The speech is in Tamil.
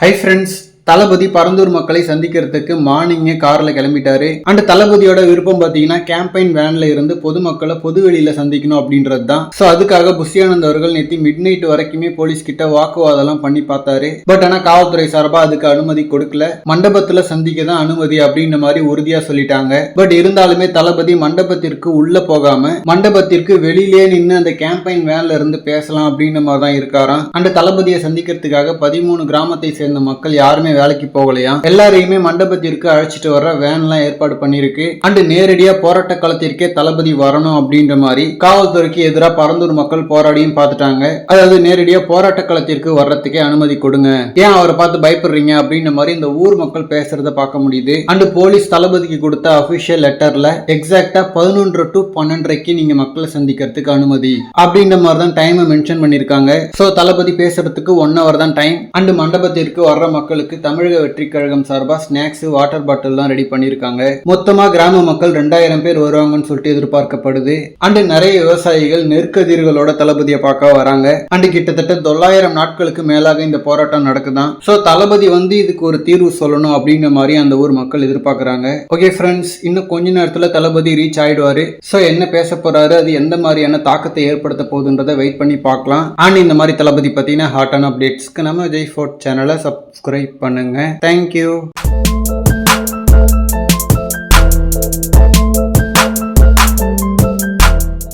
ஹை ஃப்ரெண்ட்ஸ் தளபதி பரந்தூர் மக்களை சந்திக்கிறதுக்கு மார்னிங்கே கார்ல கிளம்பிட்டாரு. அண்ட் தளபதியோட விருப்பம் பார்த்தீங்கன்னா கேம்பெயின் வேன்ல இருந்து பொதுமக்களை பொது வெளியில சந்திக்கணும் அப்படின்றது தான். ஸோ அதுக்காக புஷியானந்த் அவர்கள் நேற்று மிட் நைட் வரைக்குமே போலீஸ் கிட்ட வாக்குவாதம்லாம் பண்ணி பார்த்தாரு. பட் ஆனால் காவல்துறை சார்பா அதுக்கு அனுமதி கொடுக்கல. மண்டபத்துல சந்திக்க தான் அனுமதி அப்படின்ற மாதிரி உறுதியா சொல்லிட்டாங்க. பட் இருந்தாலுமே தளபதி மண்டபத்திற்கு உள்ள போகாம மண்டபத்திற்கு வெளியிலே நின்று அந்த கேம்பெயின் வேன்ல இருந்து பேசலாம் அப்படின்ற மாதிரி தான் இருக்காராம். அண்ட் தளபதியை சந்திக்கிறதுக்காக பதிமூணு கிராமத்தை சேர்ந்த மக்கள் யாருமே வேலைக்கு போகலையா? எல்லாரையுமே மண்டபத்திற்கு அழைச்சிட்டு வர வேன்லாம் ஏற்பாடு பண்ணிருக்கு அண்ட் நேரடியா போராட்ட களத்திற்கே தளபதி வரணும் அப்படின்ற மாதிரி காவல்துறைக்கு எதிராக பரந்தூர் மக்கள் போராடியும் பார்த்துட்டாங்க. அதாவது நேரடியா போராட்ட களத்திற்கு வர்றதுக்கே அனுமதி கொடுங்க. ஏன் அவரை பார்த்து பயப்படுறீங்க அப்படின்ற மாதிரி இந்த ஊர் மக்கள் பேசுறத பார்க்க முடியுது. அண்டு போலீஸ் தளபதிக்கு கொடுத்த அபிஷியல் லெட்டர்ல எக்ஸாக்டா பதினொன்று டு பன்னெண்டரைக்கு நீங்க மக்களை சந்திக்கிறதுக்கு அனுமதி அப்படின்ற மாதிரி தான் டைமை மென்ஷன் பண்ணிருக்காங்க சோ தளபதி பேசுறதுக்கு ஒன் ஹவர் தான் டைம் அண்டு மண்டபத்திற்கு வர்ற மக்களுக்கு தமிழக வெற்றி கழகம் சார்பா ஸ்நாக்ஸ் வாட்டர் பாட்டில்லாம் ரெடி பண்ணிருக்காங்க மொத்தமா கிராம மக்கள் ரெண்டாயிரம் பேர் வருவாங்கன்னு சொல்லிட்டு எதிர்பார்க்கப்படுது. அண்டு நிறைய விவசாயிகள் நெற்கதிர்களோட தளபதியை பார்க்க வராங்க. அண்டு கிட்டத்தட்ட தொள்ளாயிரம் நாட்களுக்கு மேலாக இந்த போராட்டம் நடக்குதான். சோ தளபதி வந்து இதுக்கு ஒரு தீர்வு சொல்லணும் அப்படிங்கிற மாதிரி அந்த ஊர் மக்கள் எதிர்பார்க்குறாங்க. ஓகே ஃப்ரெண்ட்ஸ் இன்னும் கொஞ்ச நேரத்துல தளபதி ரீச் ஆயிடுவாரு. சோ என்ன பேச போறாரு அது எந்த மாதிரியான தாக்கத்தை ஏற்படுத்த போகுதுன்றதை வெயிட் பண்ணி பார்க்கலாம். அண்ட் இந்த மாதிரி தளபதி பத்தின ஹாட்டான அப்டேட்ஸ்க்கு நம்ம ஜெய் ஃபோர்ட் சேனலை சப்ஸ்கிரைப் பண்ணுங்க. Thank you